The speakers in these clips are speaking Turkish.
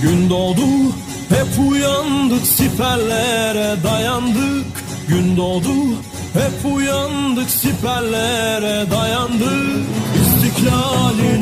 Gün doğdu hep uyandık siperlere dayandık. Gün doğdu hep uyandık siperlere dayandık. İstiklalin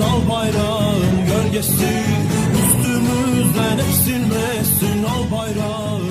al bayrağın gölgesi. Üstümüzden eksilmesin al bayrağın